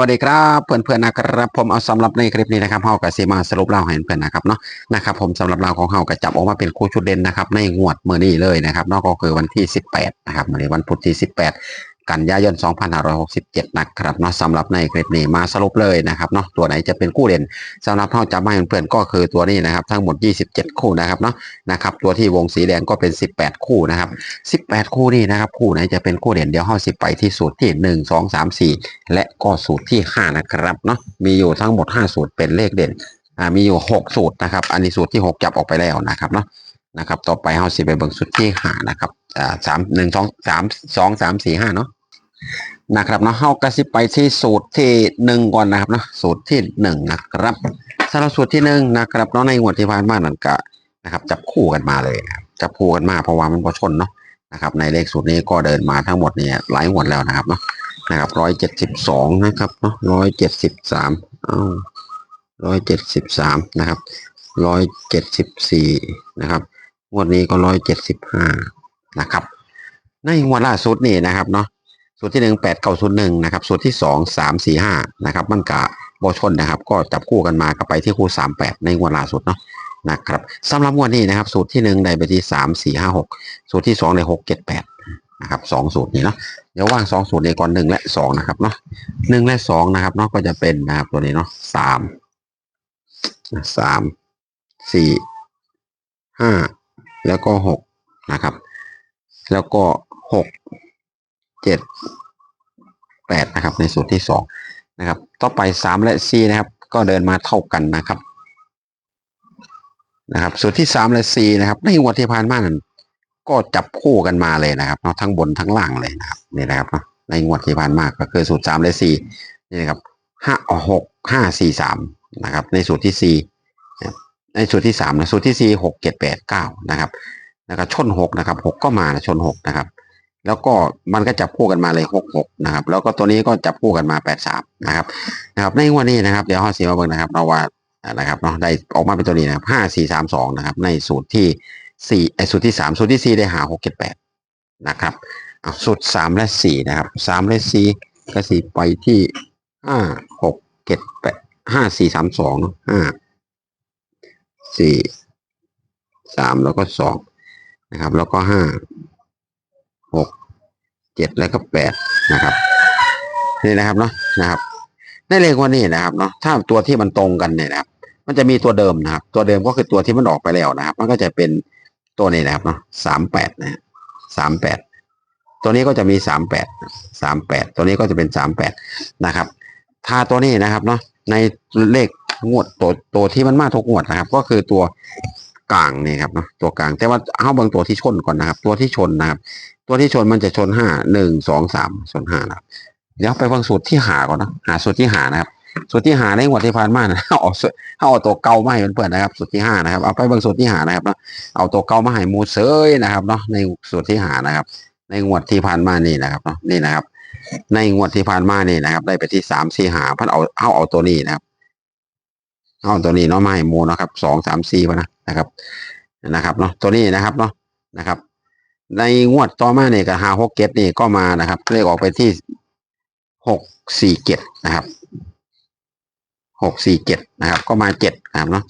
วัสดีครับเพื่อนๆนะครับผมเอาสำหรับในคลิปนี้นะครับเฮากับซีมาสรุปเล่าให้เพื่อนนะครับเนาะนะครับผมสำหรับเราของเฮาก็จับออกมาเป็นคู่ชุดเด่นนะครับในงวดเมื่อนี้เลยนะครับนอกก็คือวันที่ 18นะครับวันนี้วันพุธที่ 18 กันยายน 2567 นะครับเนาะสำหรับในคลิปนี้มาสรุปเลยนะครับเนาะตัวไหนจะเป็นคู่เด่นสำหรับเฮาจับมาให้เพื่อนๆก็คือตัวนี้นะครับ ทั้งหมด 27 คู่นะครับเนาะนะครับตัวที่วงสีแดงก็เป็น 18 คู่นะครับ 18 คู่นี่นะครับคู่ไหนจะเป็นคู่เด่นเดี๋ยวเฮาสิไปที่สูตรที่ 1 2 3 4 และก็สูตรที่ 5 นะครับเนาะมีอยู่ทั้งหมด 5 สูตรเป็นเลขเด่นอ่ามีอยู่ 6 สูตรนะครับ อันนี้สูตรที่ 6 จับออกไปแล้วนะครับเนาะนะครับต่อไปเฮาสิไปเบิ่งสูตรที่5นะครับอ่าสามหนึ่งสองสามสองสามสี่ห้าเนาะ นะครับเนาะเฮากระสิไปที่สูตรที่หนึ่งก่อนนะครับเนาะสูตรที่หนึ่งนะครับสำหรับสูตรที่หนึ่งนะครับเนาะในงวดที่ผ่านมานั่นก็นะครับ จับคู่กันมาเลยนะครับจับคู่กันมาเพราะว่ามันพอชนเนาะนะครับ ในเลขสูตรนี้ก็เดินมาทั้งหมดเนี่ยหลายงวดแล้วนะครับเนาะนะครับร้อยเจ็ดสิบสองนะครับเนาะร้อยเจ็ดสิบสามอ้าวร้อยเจ็ดสิบสามนะครับร้อยเจ็ดสิบสี่นะครับงวดนี้ก็ร้อยเจ็ดสิบห้านะครับ ในงวดล่าสุดนี่นะครับเนาะ สูตรที่หนึ่งแปดเก้าศูนย์หนึ่งนะครับสูตรที่สองสามสี่ห้านะครับมันกะบอชนนะครับ ก็จับคู่กันมาก็ไปที่คู่สามแปดในงวดล่าสุดเนาะนะครับสำหรับงวดนี้นะครับ สูตรที่หนึ่งได้ไปที่สามสี่ห้าหกสูตรที่สองในหกเจ็ดแปดนะครับสองสูตรนี้เนาะเดี๋ยวว่างสองสูตรนี้ก่อนหนึ่งและสองนะครับเนาะหนึ่งและสองนะครับเนาะก็จะเป็นนะครับตัวนี้เนาะสามสามสี่ห้าแล้วก็หกนะครับ แล้วก็หก เจ็ดแปดนะครับ ในสูตรที่สองนะครับ ต่อไปสามและสี่นะครับ ก็เดินมาเท่ากันนะครับ นะครับ สูตรที่สามและสี่นะครับ ในงวดที่ผ่านมานั้นก็จับคู่กันมาเลยนะครับเนาะทั้งบนทั้งล่างเลยนะครับนี่นะครับในงวดที่ผ่านมาก็คือสูตรสามและสี่นี่นะครับห้าหกห้าสี่สามนะครับ ในสูตรที่สี่ในสูตรที่สามนะสูตรที่สี่หกเจ็ดแปดเก้านะครับแล้วก็ชนหกนะครับหกก็มานะชนหกนะครับ แล้วก็มันก็จับคู่กันมาเลยหกหกนะครับ แล้วก็ตัวนี้ก็จับคู่กันมาแปดสามนะครับนะครับ ในวันนี้นะครับ เดี๋ยวห้อสีมาเบิ่งนะครับเราว่านะครับเนาะได้ออกมาเป็นตัวนี้นะครับห้าสี่สามสองนะครับ ในสูตรที่สี่ไอสูตรที่สามสูตรที่สี่ได้หาหกเจ็ดแปดนะครับเอาสูตรสามและสี่นะครับสามและสี่ก็สี่ไปที่ห้าหกเจ็ดแปดห้าสี่สามสองห้าสี่สามแล้วก็สองนะครับ แล้วก็ห้า หกเจ็ดแล้วก็แปดนะครับนี่นะครับเนาะนะครับในเลขวันนี้นะครับเนาะถ้าตัวที่มันตรงกันเนี่ยนะครับ มันจะมีตัวเดิมนะครับ ตัวเดิมก็คือตัวที่มันออกไปแล้วนะครับ มันก็จะเป็นตัวนี้นะครับเนาะสามแปดนะสามแปดตัวนี้ก็จะมีสามแปดสามแปดตัวนี้ก็จะเป็นสามแปดนะครับ ถ้าตัวนี้นะครับเนาะในเลขงวดตัวตัวที่มันมาทุกงวดนะครับ ก็คือตัว กลางนี่ครับเนาะตัวกลาง แต่ว่าเอาบางตัวที่ชนก่อนนะครับ ตัวที่ชนนะครับ ตัวที่ชนมันจะชนห้าหนึ่งสองสามชนห้านะเดี๋ยวไปฟังสูตรที่หาก่อนนะหาสูตรที่หานะครับสูตรที่หาในงวดที่ผ่านมานะเอาเอาตัวเก่ามาให้เพื่อนๆนะครับสูตรที่ห้านะครับเอาไปบางสูตรที่หานะครับเนาะเอาตัวเก่ามาให้มูเซยนะครับเนาะในสูตรที่หานะครับ ในงวดที่ผ่านมานี่นะครับเนาะนี่นะครับ ในงวดที่ผ่านมานี่นะครับ ได้ไปที่สามสี่หาพันเอาเอาเอาตัวนี้นะครับ เอาตัวนี้เนาะมาให้มูนะครับสองสามสี่พะนะ นะครับนะครับเนาะตัวนี้นะครับเนาะนะครับ ในงวดต่อมาเนี่ยกับหาหกเก็ตนี่ก็มานะครับเลขออกไปที่หกสี่เจ็ดนะครับหกสี่เจ็ดนะครับ ก็มาเจ็ดนะครับเนาะ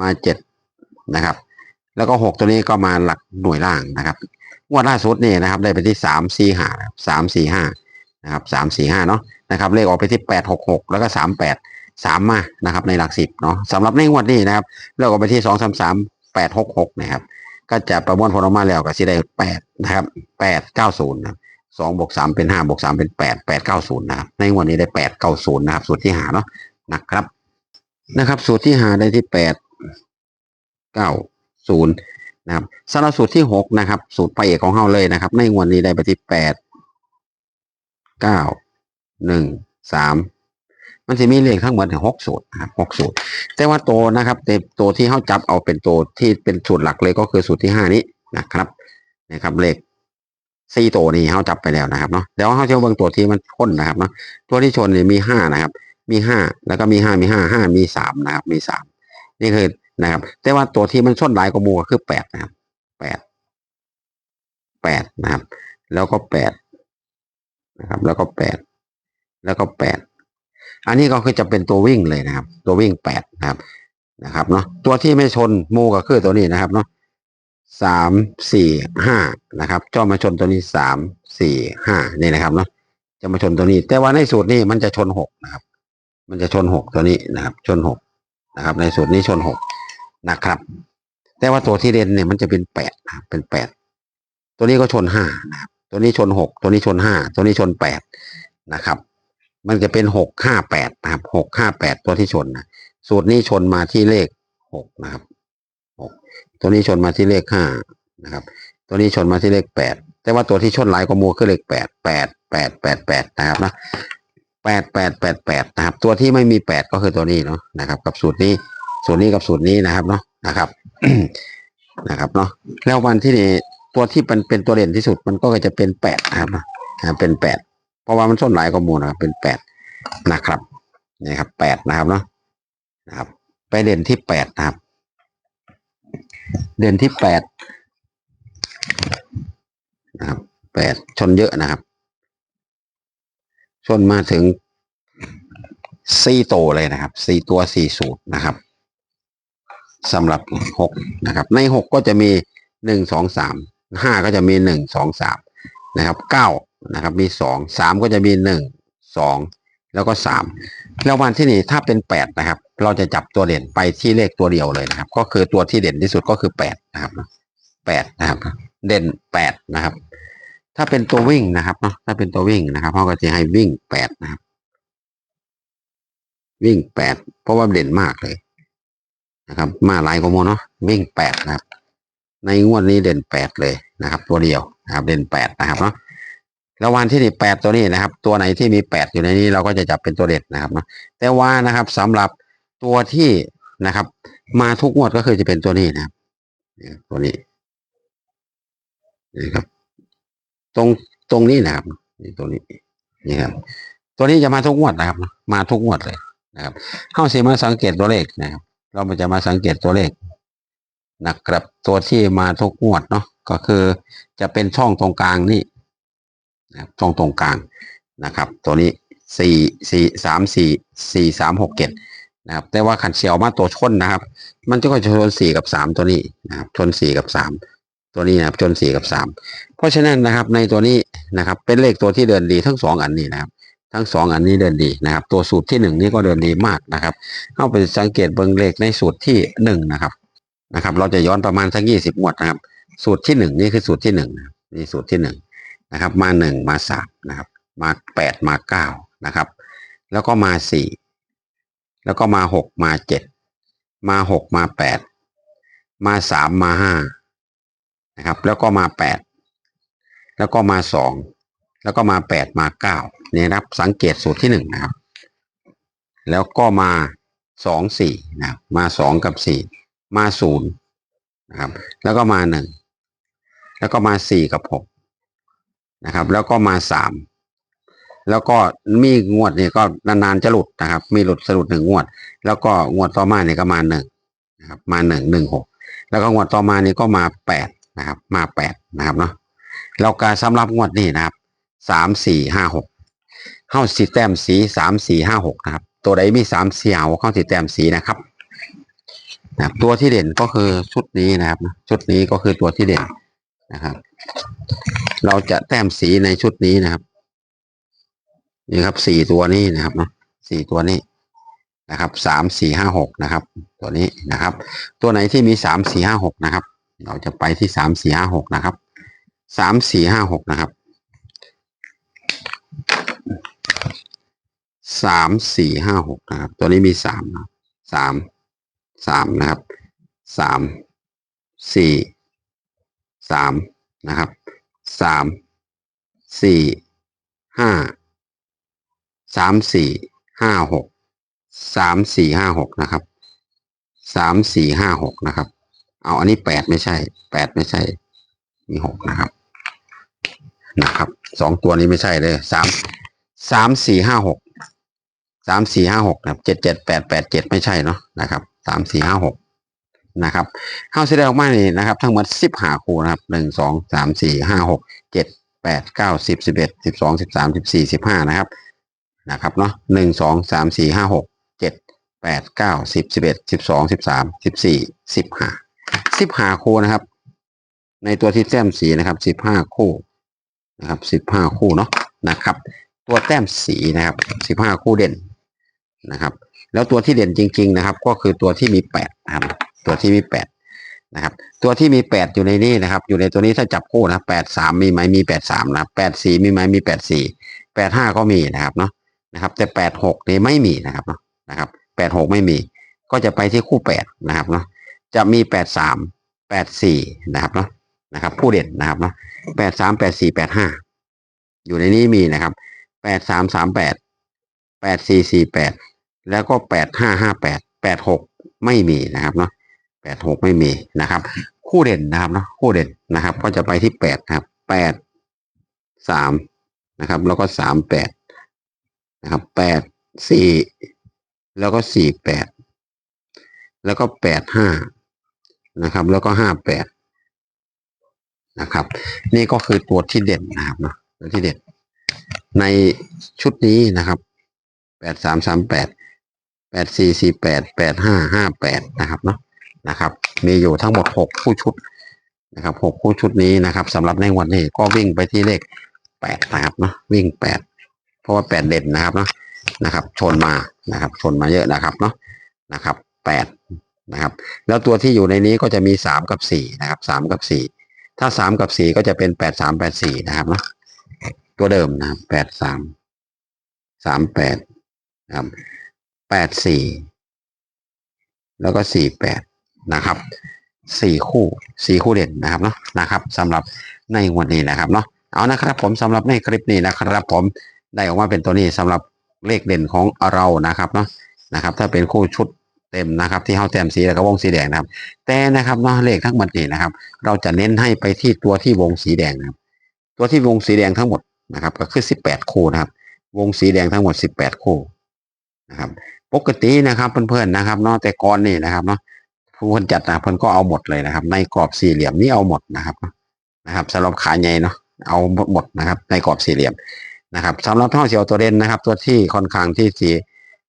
มาเจ็ดนะครับ แล้วก็หกตัวนี้ก็มาหลักหน่วยล่างนะครับงวดล่าสุดนี่นะครับ ได้ไปที่สามสี่ห้าสามสี่ห้านะครับสามสี่ห้าเนาะนะครับ เลขออกไปที่แปดหกหกแล้วก็สามแปด สามมานะครับในหลักสิบเนาะสำหรับในงวดนี้นะครับเลขออกไปที่สองสามสามแปดหกหกนะครับก็จะประมวลผลออกมาแล้วก็สิได้แปดนะครับแปดเก้าศูนย์นะสองบวกสามเป็นห้าบวกสามเป็นแปดแปดเก้าศูนย์นะครับในวันนี้ได้แปดเก้าศูนย์นะครับสูตรที่หาเนาะนะครับนะครับ สูตรที่หาได้ที่แปดเก้าศูนย์นะครับสำหรับสูตรที่หกนะครับ สูตรไปเอกของเฮาเลยนะครับ ในวันนี้ได้ไปที่แปดเก้าหนึ่งสาม มันจะมีเลขทั้งหมดหกสูตรนะครับหกสูตร แต่ว่าตัวนะครับแต่ตัวที่เขาจับเอาเป็นตัวที่เป็นสูตรหลักเลยก็คือสูตรที่ห้านี้นะครับนะครับเลขสี่ตัวนี้เขาจับไปแล้วนะครับเนาะเดี๋ยวเขาจะเบิ่งตัวที่มันชนนะครับเนาะตัวที่ชนเนี่ยมีห้านะครับ มีห้าแล้วก็มีห้ามีห้าห้ามีสามนะครับ มีสามนี่คือนะครับ แต่ว่าตัวที่มันชนหลายกว่ามูก็คือแปดนะครับแปดแปดนะครับ แล้วก็แปดนะครับ แล้วก็แปดแล้วก็แปด อันนี้ก็คือจะเป็นตัววิ่งเลยนะครับ ตัววิ่งแปดนะครับนะครับเนาะตัวที่ไม่ชนโมก็คือตัวนี้นะครับเนาะสามสี่ห้านะครับจ้อมาชนตัวนี้สามสี่ห้านี่นะครับเนาะจะมาชนตัวนี้ แต่ว่าในสูตรนี้มันจะชนหกนะครับ มันจะชนหกตัวนี้นะครับ ชนหกนะครับ ในสูตรนี้ชนหกนะครับ แต่ว่าตัวที่เด่นเนี่ยมันจะเป็นแปดนะเป็นแปดตัวนี้ก็ชนห้านะครับ ตัวนี้ชนหกตัวนี้ชนห้าตัวนี้ชนแปดนะครับ มันจะเป็นหกห้าแปดนะครับหกห้าแปดตัวที่ชนนะสูตรนี้ชนมาที่เลขหกนะครับหกตัวนี้ชนมาที่เลขห้านะครับ ตัวนี้ชนมาที่เลขแปดแต่ว่าตัวที่ชนหลายกว่ามูคือเลขแปดแปดแปดแปดแปดนะครับนะแปดแปดแปดแปดนะครับ ตัวที่ไม่มีแปดก็คือตัวนี้เนาะนะครับ กับสูตรนี้สูตรนี้กับสูตรนี้นะครับเนาะนะครับนะครับเนาะแล้ววันที่นี่ตัวที่เป็นเป็นตัวเด่นที่สุดมันก็จะเป็นแปดนะครับนะอ่าเป็นแปด เพราะว่ามันส้นหลายกว่ามูนะครับเป็นแปดนะครับนี่ครับแปดนะครับเนาะนะครับ ไปเด่นที่แปดนะครับ เด่นที่แปดนะครับแปดชนเยอะนะครับ ชนมาถึงสี่โตวเลยนะครับสี่ตัวสี่สูตรนะครับสำหรับหกนะครับ ในหกก็จะมีหนึ่งสองสามห้าก็จะมีหนึ่งสองสามนะครับเก้า นะครับมีสองสามก็จะมีหนึ่งสองแล้วก็สามแล้ววันที่นี่ถ้าเป็นแปดนะครับ เราจะจับตัวเด่นไปที่เลขตัวเดียวเลยนะครับ ก็คือตัวที่เด่นที่สุดก็คือแปดนะครับแปดนะครับ เด่นแปดนะครับ ถ้าเป็นตัววิ่งนะครับเนาะถ้าเป็นตัววิ่งนะครับเขาก็จะให้วิ่งแปดนะครับ วิ่งแปดเพราะว่าเด่นมากเลยนะครับ มาหลายกว่าโมเนาะวิ่งแปดนะครับ ในงวดนี้เด่นแปดเลยนะครับ ตัวเดียวนะครับ เด่นแปดนะครับเนาะ แล้ววันที่นี่แปดตัวนี้นะครับ ตัวไหนที่มีแปดอยู่ในนี้เราก็จะจับเป็นตัวเด็ดนะครับนะแต่ว่านะครับสำหรับตัวที่นะครับ มาทุกงวดก็คือจะเป็นตัวนี้นะครับตัวนี้นี่ครับ ตรงตรงนี้นะครับนี่ตัวนี้นี่ครับ ตัวนี้จะมาทุกงวดนะครับ มาทุกงวดเลยนะครับเข้าสีมาสังเกตตัวเลขนะครับ เราจะมาสังเกตตัวเลขนะครับตัวที่มาทุกงวดเนาะก็คือจะเป็นช่องตรงกลางนี่ นะครับช่องตรงกลางนะครับ ตัวนี้สี่สี่สามสี่สี่สามหกเจ็ดนะครับ แต่ว่าขันเชียวมาตัวชนนะครับ มันจะก็จะชนสี่กับสามตัวนี้นะครับ ชนสี่กับสามตัวนี้นะครับ ชนสี่กับสามเพราะฉะนั้นนะครับ ในตัวนี้นะครับ เป็นเลขตัวที่เดินดีทั้งสองอันนี้นะครับ ทั้งสองอันนี้เดินดีนะครับ ตัวสูตรที่หนึ่งนี่ก็เดินดีมากนะครับเข้าไปสังเกตเบิ้งเลขในสูตรที่หนึ่งนะครับนะครับ เราจะย้อนประมาณสักยี่สิบงวดนะครับ สูตรที่หนึ่งนี่คือสูตรที่หนึ่งนี่สูตรที่หนึ่ง นะครับมาหนึ่งมาสามนะครับมาแปดมาเก้านะครับ แล้วก็มาสี่แล้วก็มาหกมาเจ็ดมาหกมาแปดมาสามมาห้านะครับ แล้วก็มาแปดแล้วก็มาสองแล้วก็มาแปดมาเก้าเนี่นะครับสังเกตสูตรที่หนึ่งนะครับ แล้วก็มาสองสี่นะมาสองกับสี่มาศูนย์นะครับ แล้วก็มาหนึ่งแล้วก็มาสี่กับหก นะครับ แล้วก็มาสามแล้วก็มีงวดเนี่ยก็นานๆจะหลุดนะครับ มีหลุดสะดุดหนึ่งงวด แล้วก็งวดต่อมาเนี่ยก็มาหนึ่งนะครับ มาหนึ่งหนึ่งหกแล้วก็งวดต่อมานี่ก็มาแปดนะครับ มาแปดนะครับเนาะแล้วการสำหรับงวดนี้นะครับสามสี่ห้าหกเข้าสีแต้มสีสามสี่ห้าหกนะครับ ตัวใดมีสามสีเอาเข้าสีแต้มสีนะครับนะครับตัวที่เด่นก็คือชุดนี้นะครับ ชุดนี้ก็คือตัวที่เด่นนะครับ เราจะแต้มสีในชุดนี้นะครับนี่ครับสี่ตัวนี้นะครับเนาะสี่ตัวนี้นะครับสามสี่ห้าหกนะครับ ตัวนี้นะครับ ตัวไหนที่มีสามสี่ห้าหกนะครับ เราจะไปที่สามสี่ห้าหกนะครับสามสี่ห้าหกนะครับสามสี่ห้าหกนะครับ ตัวนี้มีสามนะสามสามนะครับสามสี่สามนะครับ สามสี่ห้าสามสี่ห้าหกสามสี่ห้าหกนะครับสามสี่ห้าหกนะครับ เอาอันนี้แปดไม่ใช่แปดไม่ใช่ มีหกนะครับนะครับสองตัวนี้ไม่ใช่เลยสามสามสี่ห้าหกสามสี่ห้าหกนะครับเจ็ดเจ็ดแปดแปดเจ็ดไม่ใช่เนาะนะครับสามสี่ห้าหก นะครับเข้าแสดงออกมานี่นะครับ ทั้งหมดสิบหาคู่นะครับหนึ่งสองสามสี่ห้าหกเจ็ดแปดเก้าสิบสิบเอ็ดสิบสองสิบสามสิบสี่สิบห้านะครับนะครับเนาะหนึ่งสองสามสี่ห้าหกเจ็ดแปดเก้าสิบสิบเอ็ดสิบสองสิบสามสิบสี่สิบห้าสิบห้าคู่นะครับ ในตัวที่แต้มสีนะครับสิบห้าคู่นะครับสิบห้าคู่เนาะนะครับ ตัวแต้มสีนะครับสิบห้าคู่เด่นนะครับ แล้วตัวที่เด่นจริง ๆ นะครับ ก็คือตัวที่มีแปดนะครับ ตัวที่มีแปดนะครับ ตัวที่มีแปดอยู่ในนี้นะครับ อยู่ในตัวนี้ถ้าจับคู่นะแปดสามมีไหมมีแปดสามนะแปดสี่มีไหมมีแปดสี่แปดห้าก็มีนะครับเนาะนะครับ แต่แปดหกนี่ไม่มีนะครับเนาะนะครับแปดหกไม่มี ก็จะไปที่คู่แปดนะครับเนาะจะมีแปดสามแปดสี่นะครับเนาะนะครับ ผู้เด่นนะครับเนาะแปดสามแปดสี่แปดห้าอยู่ในนี้มีนะครับแปดสามสามแปดแปดสี่สี่แปดแล้วก็แปดห้าห้าแปดแปดหกไม่มีนะครับเนาะ แปดหกไม่มีนะครับ คู่เด่นนะครับเนาะคู่เด่นนะครับ ก็จะไปที่แปดครับแปดสามนะครับ แล้วก็สามแปดนะครับแปดสี่แล้วก็สี่แปดแล้วก็แปดห้านะครับ แล้วก็ห้าแปดนะครับ นี่ก็คือตัวที่เด่นนะครับเนาะตัวที่เด่นในชุดนี้นะครับแปดสามสามแปดแปดสี่สี่แปดแปดห้าห้าแปดนะครับเนาะ นะครับ มีอยู่ทั้งหมดหกคู่ชุดนะครับหกคู่ชุดนี้นะครับสำหรับในวันนี้ก็วิ่งไปที่เลขแปดนะครับเนาะวิ่งแปดเพราะว่าแปดเด่นนะครับเนาะนะครับ ชนมานะครับ ชนมาเยอะนะครับเนาะนะครับแปดนะครับ แล้วตัวที่อยู่ในนี้ก็จะมีสามกับสี่นะครับสามกับสี่ถ้าสามกับสี่ก็จะเป็นแปดสามแปดสี่นะครับเนาะตัวเดิมนะแปดสามสามแปดนะครับแปดสี่แล้วก็สี่แปด นะครับสี่คู่สี่คู่เด่นนะครับเนาะนะครับสำหรับในวันนี้นะครับเนาะเอานะครับผมสำหรับในคลิปนี้นะครับผมได้ออกมาเป็นตัวนี้สำหรับเลขเด่นของเรานะครับเนาะนะครับ ถ้าเป็นคู่ชุดเต็มนะครับที่เข้าแต้มสีแล้วก็วงสีแดงนะครับ แต่นะครับเนาะเลขทั้งหมดนี้นะครับ เราจะเน้นให้ไปที่ตัวที่วงสีแดงนะครับ ตัวที่วงสีแดงทั้งหมดนะครับ ก็คือสิบแปดคู่นะครับ วงสีแดงทั้งหมดสิบแปดคู่นะครับ ปกตินะครับเพื่อนๆนะครับเนาะแต่ก่อนนี่นะครับเนาะ ผู้คนจัดนะเพิ่นก็เอาหมดเลยนะครับ ในกรอบสี่เหลี่ยมนี่เอาหมดนะครับ นะครับสำหรับขาใหญ่เนาะเอาหมดนะครับ ในกรอบสี่เหลี่ยมนะครับสำหรับท่อเสียวตัวเด่นนะครับ ตัวที่ค่อนข้างที่สี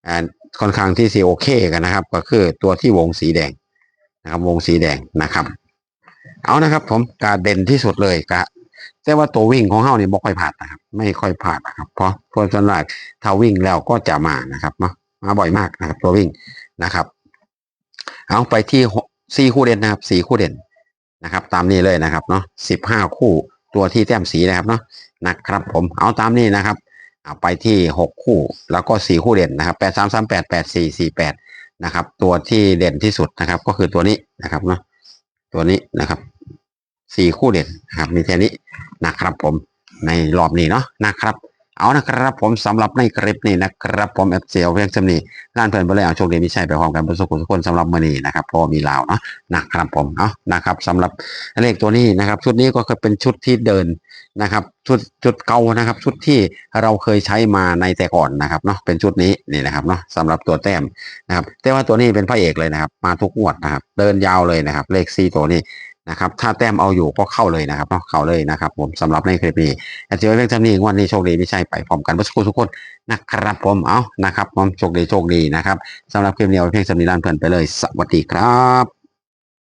อ่าค่อนข้างที่สีโอเคกันนะครับ ก็คือตัวที่วงสีแดงนะครับ วงสีแดงนะครับ เอานะครับผมกาเด่นที่สุดเลยกะแต่ว่าตัววิ่งของเฮานี่บ่ค่อยผ่านนะครับ ไม่ค่อยผ่านนะครับ เพราะเพราะส่วนมากถ้าวิ่งแล้วก็จะมานะครับเนามาบ่อยมากนะครับ ตัววิ่งนะครับ เอาไปที่สี่คู่เด่นนะครับสี่คู่เด่นนะครับ ตามนี้เลยนะครับเนาะสิบห้าคู่ตัวที่แต้มสีนะครับเนาะนะครับผมเอาตามนี้นะครับเอาไปที่หกคู่แล้วก็สี่คู่เด่นนะครับแปดสามสามแปดแปดสี่สี่แปดนะครับตัวที่เด่นที่สุดนะครับ ก็คือตัวนี้นะครับเนาะตัวนี้นะครับสี่คู่เด่นนะครับมีแค่นี้นะครับผมในรอบนี้เนาะนะครับ เอานะครับผมสำหรับในคลิปนี้นะครับผมแอปเซลเพียงจำนี้ร้านเพื่อนไปเลยเอาโชคดีมีชัยไปพร้อมกันประสบทุกคนสำหรับมือนี้นะครับพอมีลาวเนาะนะครับผมเอานะครับสำหรับเลขตัวนี้นะครับ ชุดนี้ก็คือเป็นชุดที่เดินนะครับชุดชุดเก่านะครับ ชุดที่เราเคยใช้มาในแต่ก่อนนะครับเนาะเป็นชุดนี้นี่นะครับเนาะสำหรับตัวแต้มนะครับแต่ว่าตัวนี้เป็นพระเอกเลยนะครับ มาทุกงวดนะครับ เดินยาวเลยนะครับ เลขซีตัวนี้ นะครับ ถ้าแต้มเอาอยู่ก็เข้าเลยนะครับเนาะเข้าเลยนะครับ ผมสำหรับในคลิปนี้อาจจะเรื่องจำนี้วันนี้โชคดีไม่ใช่ไปพร้อมกันทุกคนทุกคนนะครับผมเอานะครับผมโชคดีโชคดีนะครับสำหรับคลิปนี้เอาเพียงสำนีด้านเพื่อนไปเลย สวัสดีครับ